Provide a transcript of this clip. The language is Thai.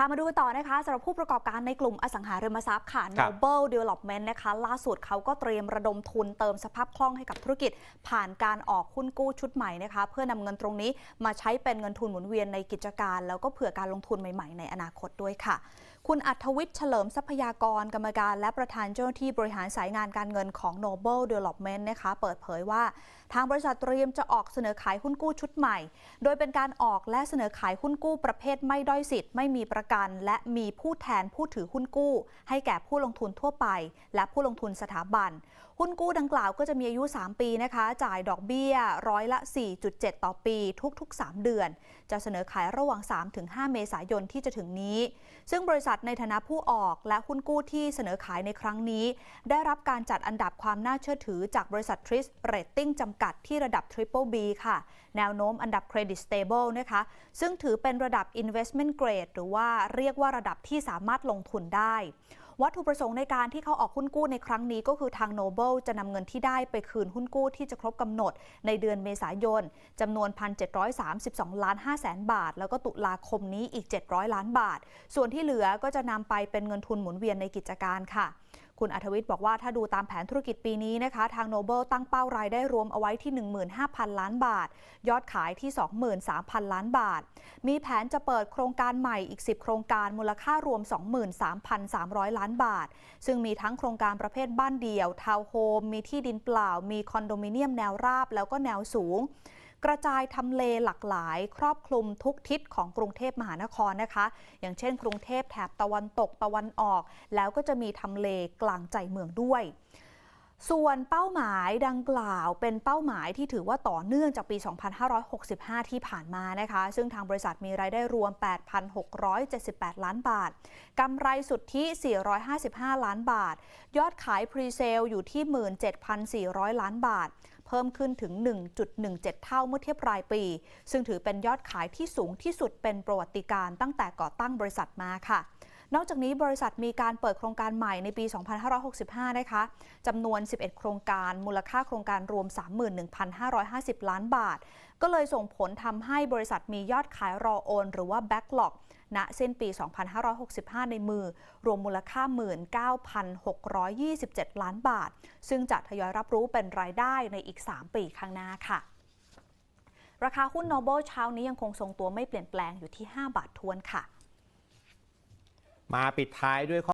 พามาดูต่อนะคะสำหรับผู้ประกอบการในกลุ่มอสังหาริมทรัพย์ค่ะครับ Noble Development นะคะล่าสุดเขาก็เตรียมระดมทุนเติมสภาพคล่องให้กับธุรกิจ ผ่านการออกหุ้นกู้ชุดใหม่นะคะเพื่อนำเงินตรงนี้มาใช้เป็นเงินทุนหมุนเวียนในกิจการ แล้วก็เผื่อการลงทุนใหม่ๆ ในอนาคตด้วยค่ะ คุณอัธวิทย์เฉลิมทรัพยากรกรรมการ และประธานเจ้าหน้าที่บริหารสายงานการเงินของ Noble Development นะคะเปิดเผยว่า ทางบริษัทเตรียมจะออกเสนอขายหุ้นกู้ชุดใหม่ โดยเป็นการออกและเสนอขายหุ้นกู้ประเภทไม่ด้อยสิทธิ์ไม่มีประกัน และมีผู้แทนผู้ถือหุ้นกู้ ให้แก่ผู้ลงทุนทั่วไป และผู้ลงทุนสถาบัน หุ้นกู้ดังกล่าวก็จะมีอายุ 3 ปีนะคะ จ่ายดอกเบี้ยร้อยละ 4.7 ต่อปีทุก ๆ 3 เดือน จะเสนอขายระหว่าง 3-5 เมษายนที่จะถึงนี้ ซึ่งบริษัทในฐานะผู้ออกและหุ้นกู้ที่เสนอขายในครั้งนี้ ได้รับการจัดอันดับความน่าเชื่อถือจากบริษัททริสเรตติ้งจำกัดที่ระดับ Triple B ค่ะ แนวโน้มอันดับเครดิต Stable นะคะ ซึ่งถือเป็นระดับ Investment Grade หรือว่าเรียกว่าระดับที่สามารถลงทุนได้ วัตถุประสงค์ในการที่เขาออกหุ้นกู้ในครั้งนี้ก็คือทางโนเบิลจะนำเงินที่ได้ไปคืนหุ้นกู้ที่จะครบกำหนด ในเดือนเมษายนจำนวน 1,732 ล้าน5แสนบาท แล้วก็ตุลาคมนี้อีก 700 ล้านบาท ส่วนที่เหลือก็จะนำไปเป็นเงินทุนหมุนเวียนในกิจการค่ะ คุณอัธวิทย์บอกว่าถ้าดูตามแผนธุรกิจปีนี้นะคะ ทาง Noble ตั้งเป้ารายได้รวมเอาไว้ที่ 15,000 ล้านบาท ยอดขายที่ 23,000 ล้านบาท มีแผนจะเปิดโครงการใหม่อีก 10 โครงการมูลค่ารวม 23,300 ล้านบาท ซึ่งมีทั้งโครงการประเภทบ้านเดี่ยวทาวน์โฮมมีที่ดินเปล่า มีคอนโดมิเนียมแนวราบแล้วก็แนวสูง กระจายทำเลหลากหลาย ครอบคลุมทุกทิศของกรุงเทพมหานครนะคะ อย่างเช่น กรุงเทพแถบตะวันตกตะวันออก แล้วก็จะมีทำเลกลางใจเมืองด้วย ส่วนเป้าหมายดังกล่าวเป็นเป้าหมายที่ถือว่าต่อเนื่องจากปี 2565 ที่ผ่านมานะคะ ซึ่งทางบริษัทมีรายได้รวม 8,678 ล้านบาท กำไรสุทธิ 455 ล้านบาท ยอดขายพรีเซลอยู่ที่ 17,400 ล้านบาท เพิ่มขึ้นถึง 1.17 เท่าเมื่อเทียบรายปี ซึ่งถือเป็นยอดขายที่สูงที่สุดเป็นประวัติการตั้งแต่ก่อตั้งบริษัทมาค่ะ นอกจากนี้บริษัทมีการเปิดโครงการใหม่ในปี 2565 นะคะจำนวน 11 โครงการมูลค่าโครงการรวม 31,550 ล้านบาท ก็เลยส่งผลทำให้บริษัทมียอดขายรอโอน หรือว่า Backlog ณสิ้นปี 2565 ในมือ รวมมูลค่า 19,627 ล้านบาท ซึ่งจะทยอยรับรู้เป็นรายได้ในอีก 3 ปีข้างหน้าค่ะ ราคาหุ้น Noble เช้านี้ยังคงทรงตัวไม่เปลี่ยนแปลงอยู่ที่ 5 บาททวนค่ะ มาปิดท้ายด้วยข้อ